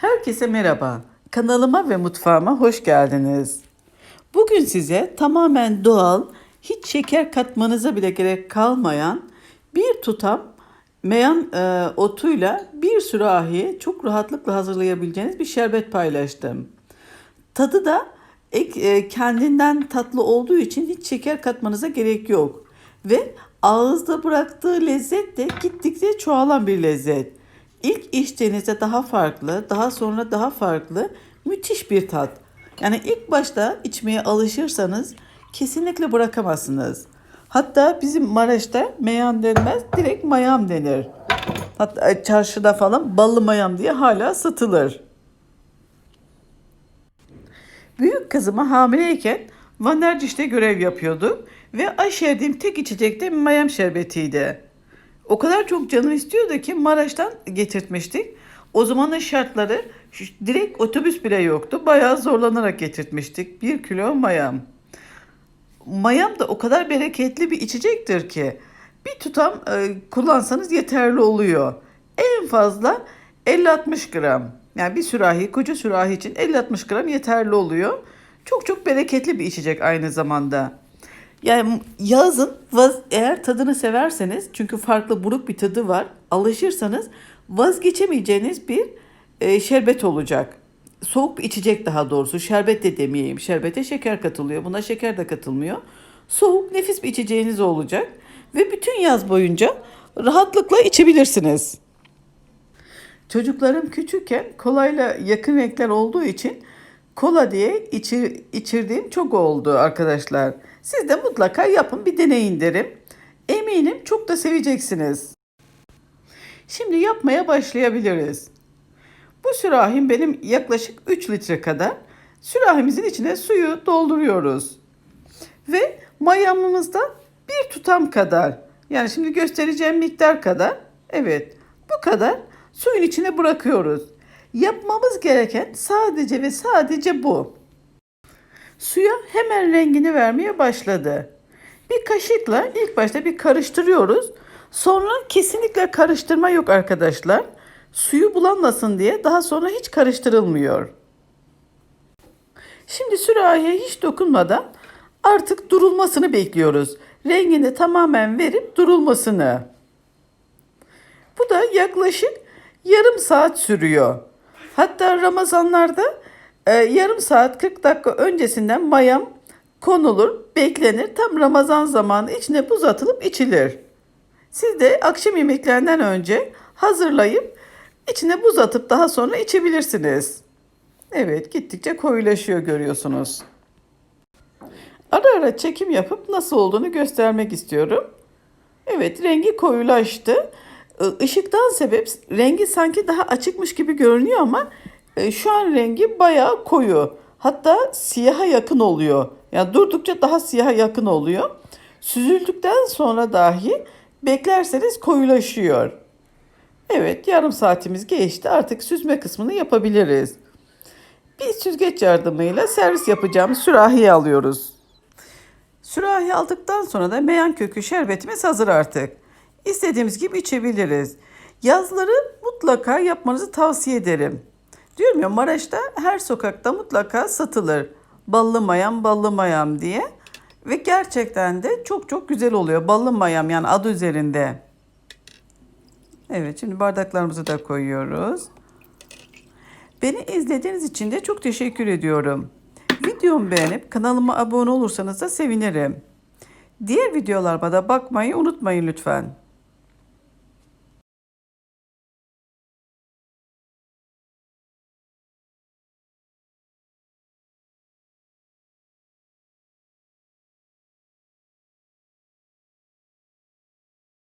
Herkese merhaba. Kanalıma ve mutfağıma hoş geldiniz. Bugün size tamamen doğal, hiç şeker katmanıza bile gerek kalmayan bir tutam meyan e, otuyla bir sürahi çok rahatlıkla hazırlayabileceğiniz bir şerbet paylaştım. Tadı da ek- e, kendinden tatlı olduğu için hiç şeker katmanıza gerek yok. Ve ağızda bıraktığı lezzet de gittikçe çoğalan bir lezzet. İlk içtiğinizde daha farklı, daha sonra daha farklı, müthiş bir tat. Yani ilk başta içmeye alışırsanız kesinlikle bırakamazsınız. Hatta bizim Maraş'ta meyan denmez, direkt mayam denir. Hatta çarşıda falan ballı mayam diye hala satılır. Büyük kızıma hamileyken Van Erciş'te görev yapıyordu ve aşerdiğim tek içecek de mayam şerbetiydi. O kadar çok canım istiyordu ki Maraş'tan getirtmiştik. O zamanın şartları direkt otobüs bile yoktu. Bayağı zorlanarak getirtmiştik. Bir kilo mayam. Mayam da o kadar bereketli bir içecektir ki bir tutam e, kullansanız yeterli oluyor. En fazla 50-60 gram. Yani bir sürahi, koca sürahi için 50-60 gram yeterli oluyor. Çok çok bereketli bir içecek aynı zamanda. Yani yazın vaz, eğer tadını severseniz çünkü farklı buruk bir tadı var. Alışırsanız vazgeçemeyeceğiniz bir e, şerbet olacak. Soğuk bir içecek daha doğrusu. Şerbet de demeyeyim. Şerbete şeker katılıyor. Buna şeker de katılmıyor. Soğuk nefis bir içeceğiniz olacak. Ve bütün yaz boyunca rahatlıkla içebilirsiniz. Çocuklarım küçükken kolayla yakın renkler olduğu için kola diye içir, içirdiğim çok oldu arkadaşlar. Siz de mutlaka yapın bir deneyin derim. Eminim çok da seveceksiniz. Şimdi yapmaya başlayabiliriz. Bu sürahim benim yaklaşık 3 litre kadar. Sürahimizin içine suyu dolduruyoruz. Ve mayamımızda bir tutam kadar. Yani şimdi göstereceğim miktar kadar. Evet bu kadar suyun içine bırakıyoruz. Yapmamız gereken sadece ve sadece bu. Suya hemen rengini vermeye başladı. Bir kaşıkla ilk başta bir karıştırıyoruz. Sonra kesinlikle karıştırma yok arkadaşlar. Suyu bulanmasın diye daha sonra hiç karıştırılmıyor. Şimdi sürahiye hiç dokunmadan artık durulmasını bekliyoruz. Rengini tamamen verip durulmasını. Bu da yaklaşık yarım saat sürüyor. Hatta Ramazanlarda e, yarım saat 40 dakika öncesinden mayam konulur, beklenir. Tam Ramazan zamanı içine buz atılıp içilir. Siz de akşam yemeklerinden önce hazırlayıp içine buz atıp daha sonra içebilirsiniz. Evet, gittikçe koyulaşıyor görüyorsunuz. Ara ara çekim yapıp nasıl olduğunu göstermek istiyorum. Evet, rengi koyulaştı. Işıktan sebep rengi sanki daha açıkmış gibi görünüyor ama şu an rengi bayağı koyu. Hatta siyaha yakın oluyor. Yani durdukça daha siyaha yakın oluyor. Süzüldükten sonra dahi beklerseniz koyulaşıyor. Evet, yarım saatimiz geçti. Artık süzme kısmını yapabiliriz. Bir süzgeç yardımıyla servis yapacağımız sürahiye alıyoruz. Sürahi aldıktan sonra da meyan kökü şerbetimiz hazır artık. İstediğimiz gibi içebiliriz. Yazları mutlaka yapmanızı tavsiye ederim. Diyorum ya Maraş'ta her sokakta mutlaka satılır. Ballı mayam, ballı mayam diye. Ve gerçekten de çok çok güzel oluyor. Ballı mayam yani adı üzerinde. Evet şimdi bardaklarımızı da koyuyoruz. Beni izlediğiniz için de çok teşekkür ediyorum. Videomu beğenip kanalıma abone olursanız da sevinirim. Diğer videolarıma da bakmayı unutmayın lütfen.